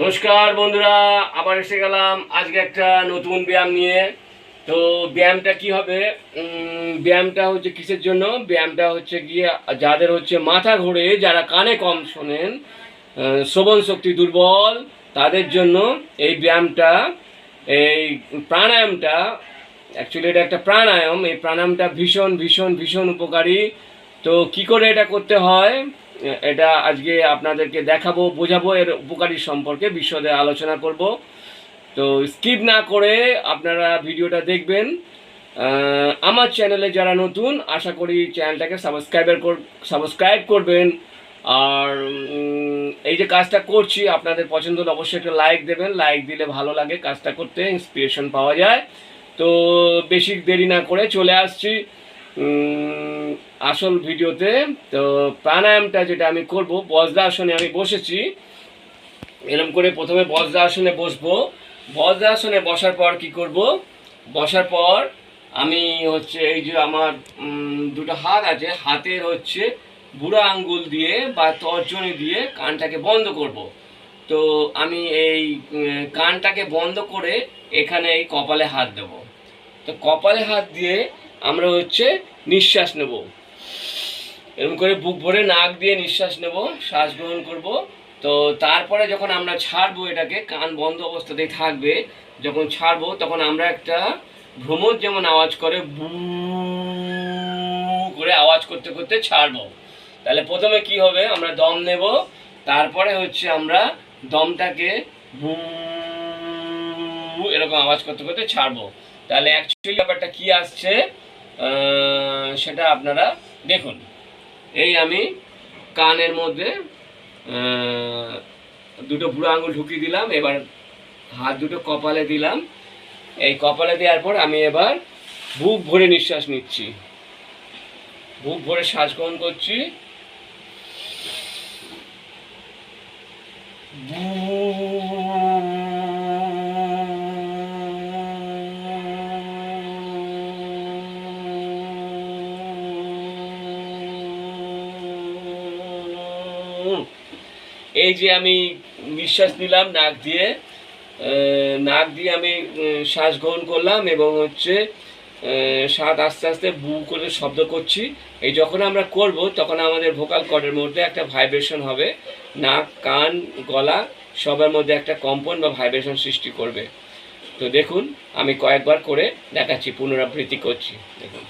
নমস্কার বন্ধুরা, আবার এসে গেলাম। আজকে একটা নতুন ব্যায়াম নিয়ে। তো ব্যায়ামটা কি হবে? ব্যায়ামটা হচ্ছে কিসের জন্য? ব্যায়ামটা হচ্ছে গিয়ে যাদের হচ্ছে মাথা ঘোরে, যারা কানে কম শোনেন শ্রবণ শক্তি দুর্বল, তাদের জন্য এই ব্যায়ামটা, এই প্রাণায়ামটা অ্যাকচুয়ালি এটা একটা প্রাণায়াম, এই প্রাণায়ামটা ভীষণ ভীষণ ভীষণ উপকারী। তো কি করে এটা করতে হয়? এটা আজকে আপনাদেরকে দেখাবো, বোঝাবো, এর উপকারী সম্পর্কে বিশদে আলোচনা করব। তো স্কিপ না করে আপনারা ভিডিওটা দেখবেন। আমার চ্যানেলে যারা নতুন, আশা করি চ্যানেলটাকে সাবস্ক্রাইবার কর, সাবস্ক্রাইব করবেন। আর এই যে কাজটা করছি, আপনাদের পছন্দ হলে অবশ্যই একটা লাইক দেবেন। লাইক দিলে ভালো লাগে, কাজটা করতে ইন্সপিরেশন পাওয়া যায়। তো বেশি দেরি না করে চলে আসছি। আসল ভিডিওতে, তো প্রাণায়ামটা যেটা আমি করব, বজ্রা আসনে আমি বসেছি। এরকম করে প্রথমে বজ্রা আসনে বসবো। বজ্রা আসনে বসার পর কি করব? বসার পর আমি হচ্ছে এই যে আমার দুটো হাত আছে, হাতের হচ্ছে বুড়া আঙ্গুল দিয়ে বা তর্জনী দিয়ে কানটাকে বন্ধ করব। তো আমি এই কানটাকে বন্ধ করে এখানে এই কপালে হাত দেব। তো কপালে হাত দিয়ে আমরা হচ্ছে নিঃশ্বাস নেব। এরকম করে বুক ভরে নাক দিয়ে নিঃশ্বাস নেব, শ্বাস গ্রহণ করব। তো তারপরে যখন আমরা ছাড়বো এটাকে, কান বন্ধ অবস্থাতেই থাকবে, যখন ছাড়বো তখন আমরা একটা ভ্রমর যেমন আওয়াজ করে বু করে আওয়াজ করতে করতে ছাড়বো। তাহলে প্রথমে কি হবে? আমরা দম নেব, তারপরে হচ্ছে আমরা দমটাকে বু এরকম আওয়াজ করতে করতে ছাড়বো। তাহলে অ্যাকচুয়ালি ব্যাপারটা কি আসছে? সেটা আপনারা দেখুন। এই আমি কানের মধ্যে দুটো বুড়ো আঙুল ঢুকিয়ে দিলাম, এবার হাত দুটো কপালে দিলাম। এই কপালে দেওয়ার পর আমি এবার বুক ভরে নিঃশ্বাস নিচ্ছি। বুক ভরে শ্বাস গ্রহণ করছি। এই যে আমি নিঃশ্বাস নিলাম নাক দিয়ে নাক দিয়ে আমি শ্বাস গ্রহণ করলাম এবং হচ্ছে শ্বাস আস্তে আস্তে বু করে শব্দ করছি। এই যখন আমরা করব তখন আমাদের ভোকাল কর্ডের মধ্যে একটা ভাইব্রেশন হবে। নাক, কান, গলা সবার মধ্যে একটা কম্পন বা ভাইব্রেশন সৃষ্টি করবে। তো দেখুন, আমি কয়েকবার করে দেখাচ্ছি, পুনরাবৃত্তি করছি। দেখুন।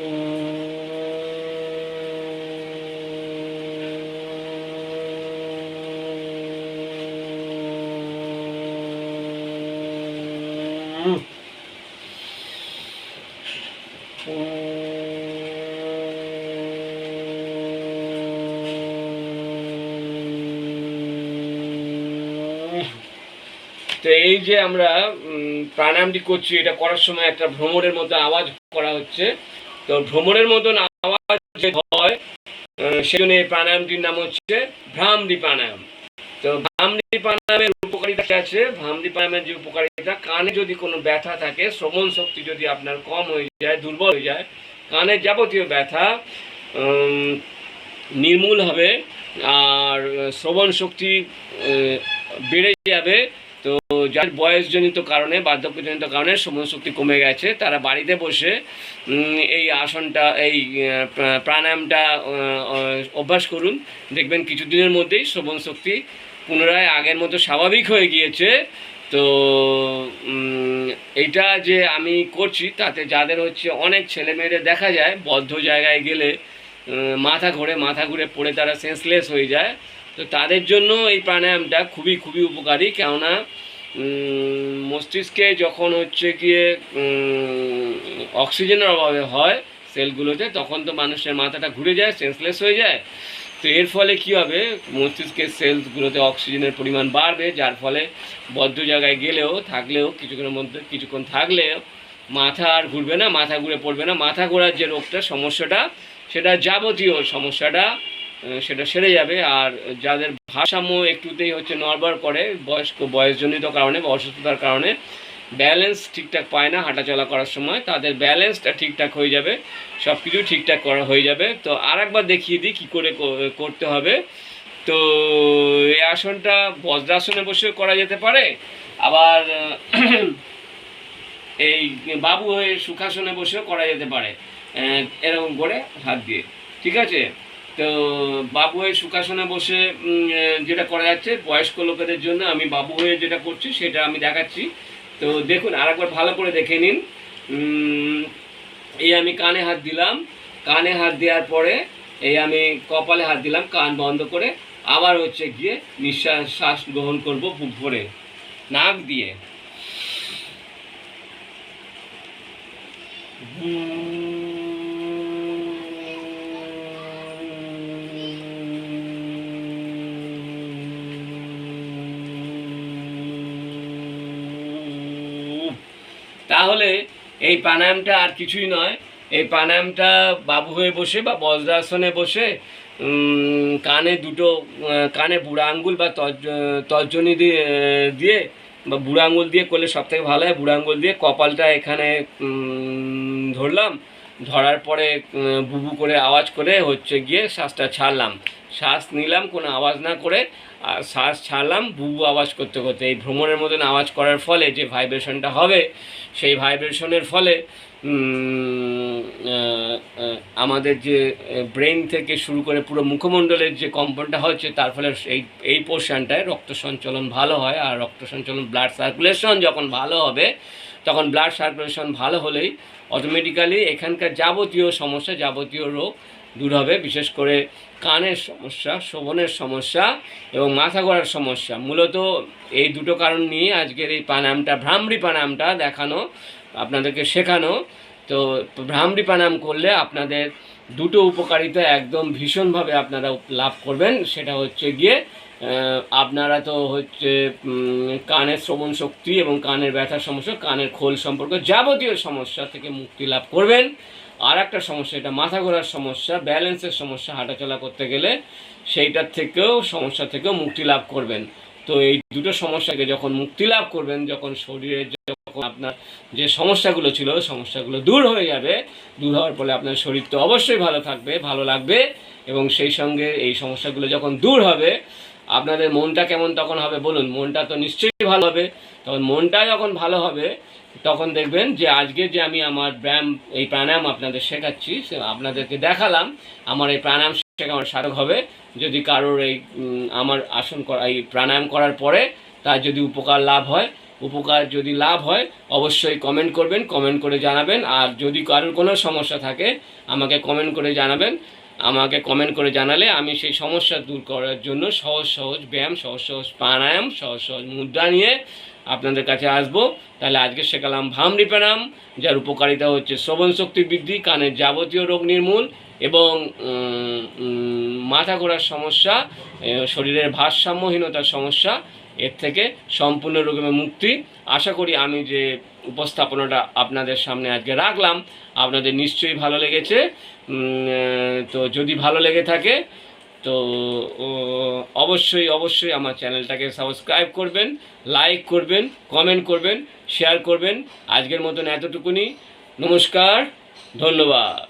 তো এই যে আমরা প্রাণায়ামটি করছি, এটা করার সময় একটা ভ্রমণের মতো আওয়াজ করা হচ্ছে। তো ভ্রমণের মতন আওয়াজ হয় আহ, সেজন্য এই প্রাণায়ামটির নাম হচ্ছে ভ্রামরি প্রাণায়াম। তো ভ্রামরি প্রাণায়ামের উপকারিতা আছে? ভ্রামরি প্রাণায়ামের যে উপকারিতা কানে যদি কোনো ব্যথা থাকে শ্রবণ শক্তি যদি আপনার কম হয়ে যায় দুর্বল হয়ে যায় কানের যাবতীয় ব্যথা নির্মূল হবে আর শ্রবণ শক্তি বেড়ে যাবে তো যার বয়সজনিত কারণে, বার্ধক্যজনিত কারণে শ্রবণ শক্তি কমে গেছে। তারা বাড়িতে বসে এই আসনটা, এই প্রাণায়ামটা অভ্যাস করুন। দেখবেন কিছুদিনের মধ্যেই শ্রবণ শক্তি পুনরায় আগের মতো স্বাভাবিক হয়ে গিয়েছে। তো এইটা যে আমি করছি, তাতে যাদের হচ্ছে অনেক ছেলেমেয়েদের দেখা যায়, বদ্ধ জায়গায় গেলে মাথা ঘুরে মাথা ঘুরে পড়ে তারা সেন্সলেস হয়ে যায়। তো তাদের জন্য এই প্রাণায়ামটা খুবই খুবই উপকারী। কেননা মস্তিষ্কে যখন হচ্ছে গিয়ে অক্সিজেনের অভাবে হয় সেলগুলোতে, তখন তো মানুষের মাথাটা ঘুরে যায় সেন্সলেস হয়ে যায়। তো এর ফলে কি হবে? মস্তিষ্কের সেলসগুলোতে অক্সিজেনের পরিমাণ বাড়বে, যার ফলে বদ্ধ জায়গায় গেলেও, থাকলেও, কিছুক্ষণের মধ্যে, কিছুক্ষণ থাকলেও মাথা আর ঘুরবে না, মাথা ঘুরে পড়বে না। মাথা ঘোরার যে রোগটা, সমস্যাটা, সেটা যাবতীয় সমস্যাটা সেটা সেরে যাবে। আর যাদের ভারসাম্য একটুতেই হচ্ছে নড়বড় করে, বয়স্ক, বয়সজনিত কারণে বা অসুস্থতার কারণে ব্যালেন্স ঠিকঠাক পায় না হাঁটাচলা করার সময়, তাদের ব্যালেন্সটা ঠিকঠাক হয়ে যাবে সব কিছু ঠিকঠাক করা হয়ে যাবে। তো আর একবার দেখিয়ে দিই কী করে করতে হবে। তো এই আসনটা বজ্রাসনে বসেও করা যেতে পারে। আবার এই বাবু হয়ে সুখাসনে বসেও করা যেতে পারে। এরকম করে হাত দিয়ে। ঠিক আছে? তো বাবু হয়ে সুখাসনে বসে যেটা করা যাচ্ছে, বয়স্ক লোকেদের জন্য আমি বাবু হয়ে যেটা করছি, সেটা আমি দেখাচ্ছি। তো দেখুন, আরেকবার ভালো করে দেখে নিন। এই আমি কানে হাত দিলাম। কানে হাত দেওয়ার পরে এই আমি কপালে হাত দিলাম, কান বন্ধ করে। আবার হচ্ছে গিয়ে নিঃশ্বাস, শ্বাস গ্রহণ করব বুক ভরে, নাক দিয়ে। তাহলে এই প্রাণায়ামটা আর কিছুই নয়। এই প্রাণায়ামটা বাবু হয়ে বসে বা বজ্রাসনে বসে কানে দুটো কানে বুড়া আঙ্গুল বা তর্জ- তর্জনী দিয়ে দিয়ে বা বুড়া আঙ্গুল দিয়ে করলে সব থেকে ভালো হয়। বুড়া আঙ্গুল দিয়ে কপালটা এখানে ধরলাম। ধরার পরে বুবু করে আওয়াজ করে হচ্ছে গিয়ে শ্বাসটা ছাড়লাম। শ্বাস নিলাম, কোনো আওয়াজ না করে শ্বাস ছাড়লাম বুবু আওয়াজ করতে করতে। এই ভ্রমণের মতন আওয়াজ করার ফলে যে ভাইব্রেশনটা হবে, সেই ভাইব্রেশনের ফলে আমাদের যে ব্রেন থেকে শুরু করে পুরো মুখমণ্ডলের যে কম্পনটা হচ্ছে, তার ফলে এই এই পোর্শনটায় রক্ত সঞ্চালন ভালো হয়। আর রক্ত সঞ্চালন, ব্লাড সার্কুলেশন যখন ভালো হবে তখন ব্লাড সার্কুলেশন ভালো হলেই অটোমেটিক্যালি এখানকার যাবতীয় সমস্যা, যাবতীয় রোগ দূর হবে, বিশেষ করে কানের সমস্যা শোভনের সমস্যা এবং মাথা গড়ার সমস্যা। মূলত এই দুটো কারণ নিয়ে আজকের এই প্রাণায়ামটা, ভ্রামরি প্রাণায়ামটা দেখানো, আপনাদেরকে শেখানো। তো ভ্রামরি প্রাণায়াম করলে আপনাদের দুটো উপকারিতা একদম ভীষণভাবে আপনারা লাভ করবেন। সেটা হচ্ছে গিয়ে আপনারা তো হচ্ছে কানের শ্রবণ শক্তি এবং কানের ব্যথার সমস্যা, কানের খোল সম্পর্ক যাবতীয় সমস্যা থেকে মুক্তি লাভ করবেন। আর একটা সমস্যা, এটা মাথা ঘোরার সমস্যা ব্যালেন্সের সমস্যা, হাঁটাচলা করতে গেলে সেইটার থেকেও, সমস্যা থেকেও মুক্তি লাভ করবেন। তো এই দুটো সমস্যাকে যখন মুক্তি লাভ করবেন, যখন শরীরের যখন আপনার যে সমস্যাগুলো ছিল, সমস্যাগুলো দূর হয়ে যাবে, দূর হওয়ার ফলে আপনার শরীর তো অবশ্যই ভালো থাকবে, ভালো লাগবে এবং সেই সঙ্গে এই সমস্যাগুলো যখন দূর হবে, আপনাদের মনটা কেমন তখন হবে? বলুন, মনটা তো নিশ্চয়ই ভালো হবে। তখন মনটা যখন ভালো হবে, তখন দেখবেন যে আজকে যে আমি আমার ব্যায়াম, এই প্রাণায়াম আপনাদের শেখাচ্ছি আপনাদেরকে দেখালাম, আমার এই প্রাণায়াম শেখা আমার সার্থক হবে? যদি কারোর এই আমার আসন করা, এই প্রাণায়াম করার পরে তার যদি উপকার লাভ হয়, উপকার যদি লাভ হয়, অবশ্যই কমেন্ট করবেন কমেন্ট করে জানাবেন। আর যদি কারোর কোনো সমস্যা থাকে, আমাকে কমেন্ট করে জানাবেন। আমাকে কমেন্ট করে জানালে আমি সেই সমস্যা দূর করার জন্য সহজ সহজ ব্যায়াম, সহজ সহজ প্রাণায়াম, সহজ সহজ মুদ্রা নিয়ে আপনাদের কাছে আসব। তাহলে আজকে শেখালাম ভামরি প্রাণায়াম, যার উপকারিতা হচ্ছে শ্রবণ শক্তি বৃদ্ধি, কানের যাবতীয় রোগ নির্মূল এবং মাথা ঘোরার সমস্যা শরীরের ভারসাম্যহীনতার সমস্যা, এর থেকে সম্পূর্ণ রোগে মুক্তি। আশা করি আমি যে উপস্থাপনাটা আপনাদের সামনে আজকে রাখলাম, আপনাদের নিশ্চয়ই ভালো লেগেছে। তো যদি ভালো লেগে থাকে তো অবশ্যই অবশ্যই আমার চ্যানেলটাকে সাবস্ক্রাইব করবেন, লাইক করবেন, কমেন্ট করবেন, শেয়ার করবেন। আজকের মতন এতটুকুনি। নমস্কার, ধন্যবাদ।